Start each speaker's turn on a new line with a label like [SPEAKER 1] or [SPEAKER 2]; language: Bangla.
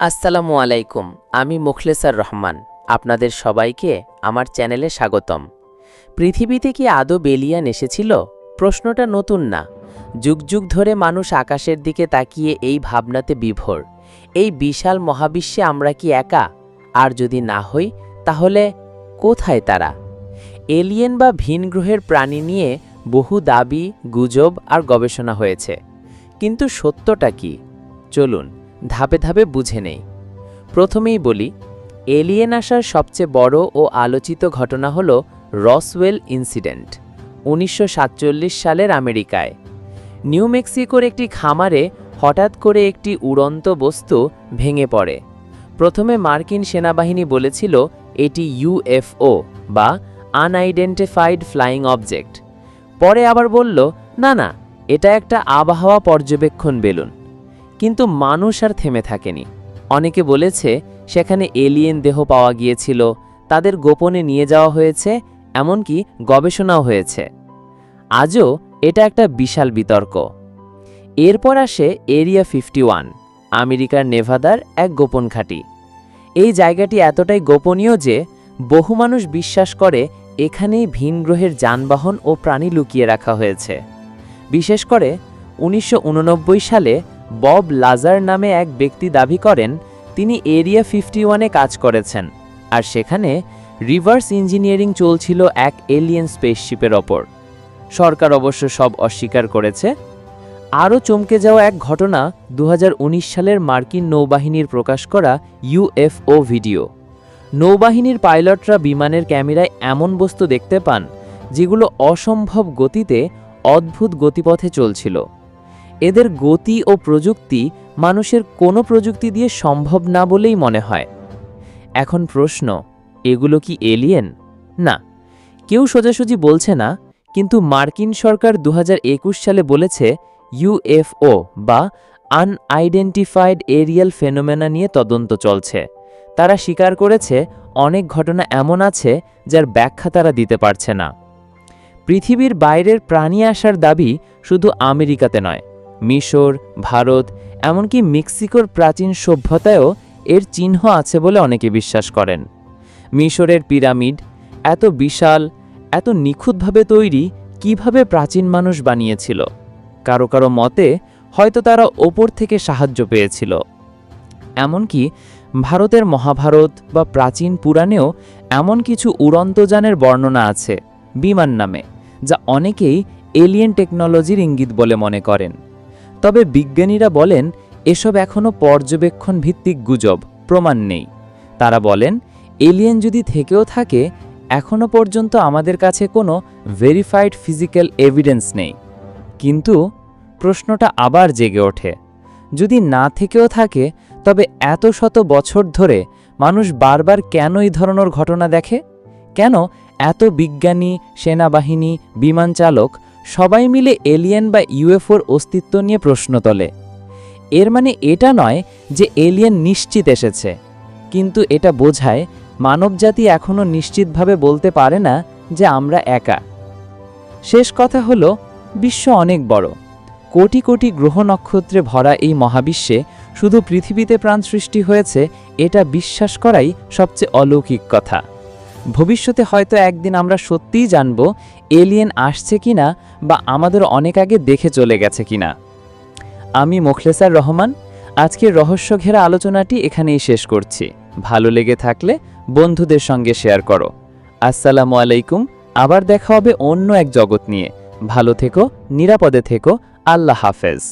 [SPEAKER 1] আসসালামু আলাইকুম, আমি মুখলেসার রহমান। আপনাদের সবাইকে আমার চ্যানেলে স্বাগতম। পৃথিবীতে কি আদৌ বেলিয়ান এসেছিল? প্রশ্নটা নতুন না। যুগ যুগ ধরে মানুষ আকাশের দিকে তাকিয়ে এই ভাবনাতে বিভোর। এই বিশাল মহাবিশ্বে আমরা কি একা? আর যদি না হই, তাহলে কোথায় তারা? এলিয়েন বা ভিন গ্রহের প্রাণী নিয়ে বহু দাবি, গুজব আর গবেষণা হয়েছে। কিন্তু সত্যটা কি? চলুন। ধাপে ধাপে বুঝে নেই। প্রথমেই বলি, এলিয়েন আসার সবচেয়ে বড় ও আলোচিত ঘটনা হল রসওয়েল ইনসিডেন্ট, উনিশশো সাতচল্লিশ সালের আমেরিকায়। নিউ মেক্সিকোর একটি খামারে হঠাৎ করে একটি উড়ন্ত বস্তু ভেঙে পড়ে। প্রথমে মার্কিন সেনাবাহিনী বলেছিল, এটি ইউএফও বা আনআইডেন্টিফাইড ফ্লাইং অবজেক্ট। পরে আবার বলল, না না, এটা একটা আবহাওয়া পর্যবেক্ষণ বেলুন। কিন্তু মানুষ আর থেমে থাকেনি। অনেকে বলেছে, সেখানে এলিয়েন দেহ পাওয়া গিয়েছিল, তাদের গোপনে নিয়ে যাওয়া হয়েছে, এমনকি গবেষণাও হয়েছে। আজও এটা একটা বিশাল বিতর্ক। এরপর আসে এরিয়া ফিফটি আমেরিকার নেভাদার এক গোপন ঘাঁটি। এই জায়গাটি এতটাই গোপনীয় যে, বহু মানুষ বিশ্বাস করে এখানেই ভিন গ্রহের যানবাহন ও প্রাণী লুকিয়ে রাখা হয়েছে। বিশেষ করে, উনিশশো উননব্বই সালে বব লাজার নামে এক ব্যক্তি দাবি করেন, তিনি এরিয়া ফিফটি ওয়ানে কাজ করেছেন, আর সেখানে রিভার্স ইঞ্জিনিয়ারিং চলছিল এক এলিয়েন স্পেসশিপের ওপর। সরকার অবশ্য সব অস্বীকার করেছে। আরও চমকে যাওয়া এক ঘটনা দু হাজার উনিশ সালের মার্কিন নৌবাহিনীর প্রকাশ করা ইউএফও ভিডিও। নৌবাহিনীর পাইলটরা বিমানের ক্যামেরায় এমন বস্তু দেখতে পান, যেগুলো অসম্ভব গতিতে অদ্ভুত গতিপথে চলছিল। এদের গতি ও প্রযুক্তি মানুষের কোনো প্রযুক্তি দিয়ে সম্ভব না বলেই মনে হয়। এখন প্রশ্ন, এগুলো কি এলিয়েন না, কেউ সোজাসুজি বলছে না, কিন্তু মার্কিন সরকার দু হাজার একুশ সালে বলেছে ইউএফও বা আনআইডেন্টিফাইড এরিয়াল ফেনোমেনা নিয়ে তদন্ত চলছে। তারা স্বীকার করেছে অনেক ঘটনা এমন আছে যার ব্যাখ্যা তারা দিতে পারছে না। পৃথিবীর বাইরের প্রাণী আসার দাবি শুধু আমেরিকাতে নয় মিশর, ভারত, এমনকি মেক্সিকোর প্রাচীন সভ্যতায়ও এর চিহ্ন আছে বলে অনেকে বিশ্বাস করেন। মিশরের পিরামিড এত বিশাল, এত নিখুঁতভাবে তৈরি কীভাবে প্রাচীন মানুষ বানিয়েছিল? কারও কারও মতে, হয়তো তারা ওপর থেকে সাহায্য পেয়েছিল। এমনকি ভারতের মহাভারত বা প্রাচীন পুরাণেও এমন কিছু উড়ন্তযানের বর্ণনা আছে, বিমান নামে, যা অনেকেই এলিয়েন টেকনোলজির ইঙ্গিত বলে মনে করেন। তবে বিজ্ঞানীরা বলেন, এসব এখনও পর্যবেক্ষণ ভিত্তিক গুজব, প্রমাণ নেই। তারা বলেন, এলিয়েন যদি থেকেও থাকে, এখনও পর্যন্ত আমাদের কাছে কোনো ভেরিফাইড ফিজিক্যাল এভিডেন্স নেই। কিন্তু প্রশ্নটা আবার জেগে ওঠে, যদি না থেকেও থাকে, তবে এত শত বছর ধরে মানুষ বারবার কেন এই ধরনের ঘটনা দেখে? কেন এত বিজ্ঞানী, সেনাবাহিনী, বিমান চালক সবাই মিলে এলিয়েন বা ইউএফওর অস্তিত্ব নিয়ে প্রশ্ন তোলে। এর মানে এটা নয় যে এলিয়েন নিশ্চিত এসেছে, কিন্তু এটা বোঝায় মানবজাতি এখনও নিশ্চিতভাবে বলতে পারে না যে আমরা একা। শেষ কথা হলো, বিশ্ব অনেক বড়। কোটি কোটি গ্রহ নক্ষত্রে ভরা এই মহাবিশ্বে শুধু পৃথিবীতে প্রাণ সৃষ্টি হয়েছে, এটা বিশ্বাস করাই সবচেয়ে অলৌকিক কথা। ভবিষ্যতে হয়তো একদিন আমরা সত্যিই জানব এলিয়েন আসছে কিনা বা আমাদের অনেক আগে দেখে চলে গেছে কিনা। আমি মোখলেসার রহমান, আজকের রহস্য ঘেরা আলোচনাটি এখানেই শেষ করছি। ভালো লেগে থাকলে বন্ধুদের সঙ্গে শেয়ার করো। আসসালামু আলাইকুম, আবার দেখা হবে অন্য এক জগৎ নিয়ে। ভালো থেকো, নিরাপদে থেকো, আল্লাহ হাফেজ।